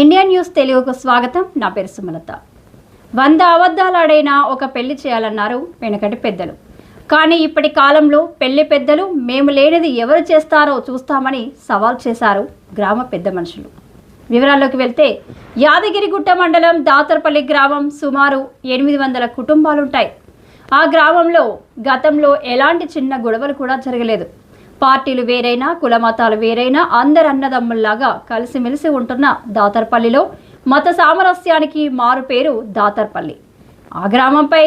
Indian news తెలుగుకు స్వాగతం. నా పేరు సుమలత. వంద అబద్ధాలాడైనా ఒక పెళ్ళి చేయాలన్నారు వెనకటి పెద్దలు. కానీ ఇప్పటి కాలంలో పెళ్ళి పెద్దలు మేము లేనిది ఎవరు చేస్తారో చూస్తామని సవాల్ చేశారు గ్రామ పెద్ద మనుషులు. వివరాల్లోకి వెళ్తే యాదగిరిగుట్ట మండలం దాతర్పల్లి గ్రామం సుమారు ఎనిమిది వందల కుటుంబాలుంటాయి. ఆ గ్రామంలో గతంలో ఎలాంటి చిన్న గొడవలు కూడా జరగలేదు. పార్టీలు వేరైనా కుల మతాలు వేరైనా అందరు అన్నదమ్ముల్లాగా కలిసిమెలిసి ఉంటున్న దాతర్పల్లిలో మత సామరస్యానికి మారు పేరు దాతర్పల్లి. ఆ గ్రామంపై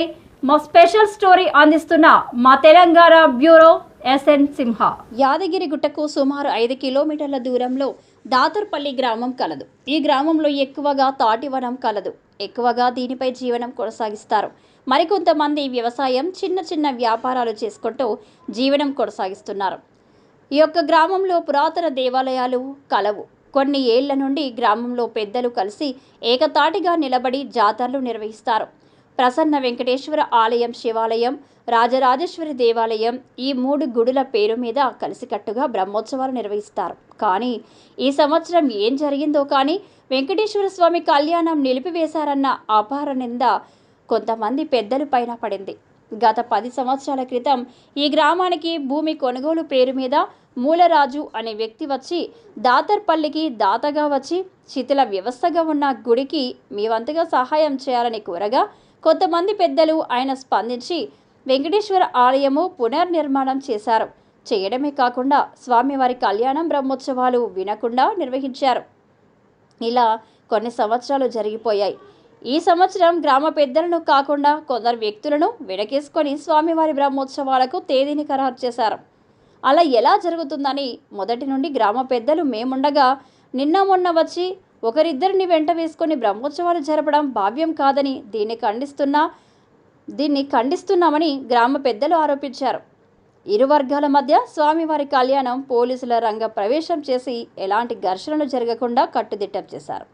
మా స్పెషల్ స్టోరీ అందిస్తున్న మా తెలంగాణ బ్యూరో ఎస్ఎన్ సింహ. యాదగిరిగుట్టకు సుమారు ఐదు కిలోమీటర్ల దూరంలో దాతర్పల్లి గ్రామం కలదు. ఈ గ్రామంలో ఎక్కువగా తాటివనం కలదు. ఎక్కువగా దీనిపై జీవనం కొనసాగిస్తారు. మరికొంతమంది వ్యవసాయం చిన్న చిన్న వ్యాపారాలు చేసుకుంటూ జీవనం కొనసాగిస్తున్నారు. ఈ యొక్క గ్రామంలో పురాతన దేవాలయాలు కలవు. కొన్ని ఏళ్ళ నుండి గ్రామంలో పెద్దలు కలిసి ఏకతాటిగా నిలబడి జాతరలు నిర్వహిస్తారు. ప్రసన్న వెంకటేశ్వర ఆలయం శివాలయం రాజరాజేశ్వరి దేవాలయం ఈ మూడు గుడుల పేరు మీద కలిసికట్టుగా బ్రహ్మోత్సవాలు నిర్వహిస్తారు. కానీ ఈ సంవత్సరం ఏం జరిగిందో కానీ వెంకటేశ్వర స్వామి కళ్యాణం నిలిపివేశారన్న అపార నింద కొంతమంది పెద్దల పైన పడింది. గత పది సంవత్సరాల క్రితం ఈ గ్రామానికి భూమి కొనుగోలు పేరు మీద మూలరాజు అనే వ్యక్తి వచ్చి దాతర్పల్లికి దాతగా వచ్చి శిథిల వ్యవస్థగా ఉన్న గుడికి మీ వంతుగా సహాయం చేయాలని కోరగా కొంతమంది పెద్దలు ఆయన స్పందించి వెంకటేశ్వర ఆలయము పునర్నిర్మాణం చేశారు. చేయడమే కాకుండా స్వామివారి కళ్యాణం బ్రహ్మోత్సవాలు వినకుండా నిర్వహించారు. ఇలా కొన్ని సంవత్సరాలు జరిగిపోయాయి. ఈ సంవత్సరం గ్రామ పెద్దలను కాకుండా కొందరు వ్యక్తులను వెనకేసుకొని స్వామివారి బ్రహ్మోత్సవాలకు తేదీని ఖరారు చేశారు. అలా ఎలా జరుగుతుందని మొదటి నుండి గ్రామ పెద్దలు మేముండగా నిన్న మొన్న వచ్చి ఒకరిద్దరిని వెంట వేసుకొని బ్రహ్మోత్సవాలు జరపడం భావ్యం కాదని దీన్ని ఖండిస్తున్నా దీన్ని ఖండిస్తున్నామని గ్రామ పెద్దలు ఆరోపించారు. ఇరు వర్గాల మధ్య స్వామివారి కళ్యాణం పోలీసుల రంగ ప్రవేశం చేసి ఎలాంటి ఘర్షణలు జరగకుండా కట్టుదిట్టం చేశారు.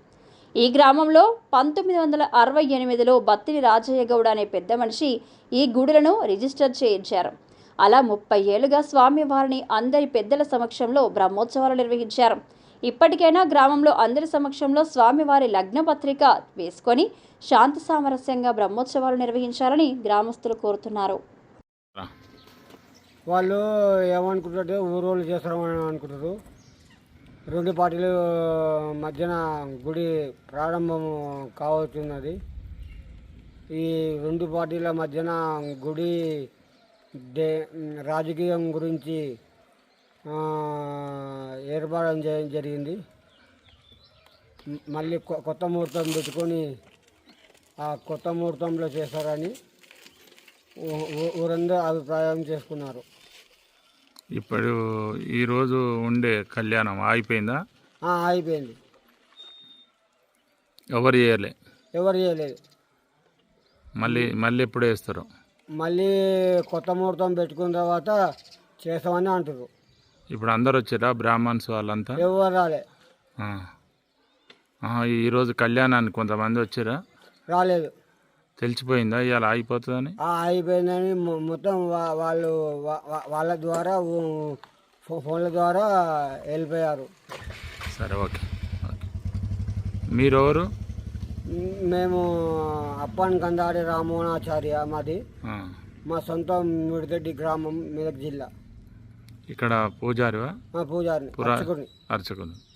ఈ గ్రామంలో పంతొమ్మిది వందల అరవై ఎనిమిదిలో బత్తిని రాజయ్య గౌడ అనే పెద్ద మనిషి ఈ గుడులను రిజిస్టర్ చేయించారు. అలా ముప్పై ఏళ్ళుగా స్వామివారిని అందరి పెద్దల సమక్షంలో బ్రహ్మోత్సవాలు నిర్వహించారు. ఇప్పటికైనా గ్రామంలో అందరి సమక్షంలో స్వామివారి లగ్న పత్రిక వేసుకొని శాంతి సామరస్యంగా బ్రహ్మోత్సవాలు నిర్వహించాలని గ్రామస్తులు కోరుతున్నారు. వాళ్ళు ఏమనుకుంటారు ఊరోళ్ళు చేస్తారని అనుకుంటారు. రెండు పార్టీలు మధ్యన గుడి ప్రారంభం కావచ్చున్నది. ఈ రెండు పార్టీల మధ్యన గుడి దే రాజకీయం గురించి ఏర్పాటు చేయడం జరిగింది. మళ్ళీ కొత్త ముహూర్తం పెట్టుకొని ఆ కొత్త ముహూర్తంలో చేస్తారని ఊరందరూ అభిప్రాయం చేసుకున్నారు. ఇప్పుడు ఈరోజు ఉండే కళ్యాణం ఆగిపోయిందా? ఆ, అయిపోయింది ఎవరు చేయలే? ఎవరు చేయలేదు. మళ్ళీ మళ్ళీ ఎప్పుడు వేస్తారు మళ్ళీ కొత్త ముహూర్తం పెట్టుకున్న తర్వాత చేస్తామని అంటారు ఇప్పుడు అందరు వచ్చారా? బ్రాహ్మణ్స్ వాళ్ళంతా? ఎవరు రాలే. ఈరోజు కళ్యాణానికి కొంతమంది వచ్చారా? రాలేదు. తెలిసిపోయిందా? ఇవాళ ఆగిపోతుందని? ఆ, అయిపోయిందని మొ- మొత్తం వాళ్ళు వాళ్ళ ద్వారా ఫోన్ల ద్వారా వెళ్ళిపోయారు. సరే ఓకే. మీరు ఎవరు మేము అప్పన్ కందాడి రామోనాచార్య మాది. మా సొంత మిడిదడ్డి గ్రామం మెదక్ జిల్లా. ఇక్కడ పూజారివా? మా పూజారిని పురా అర్చకుడిని. అర్చకుడు.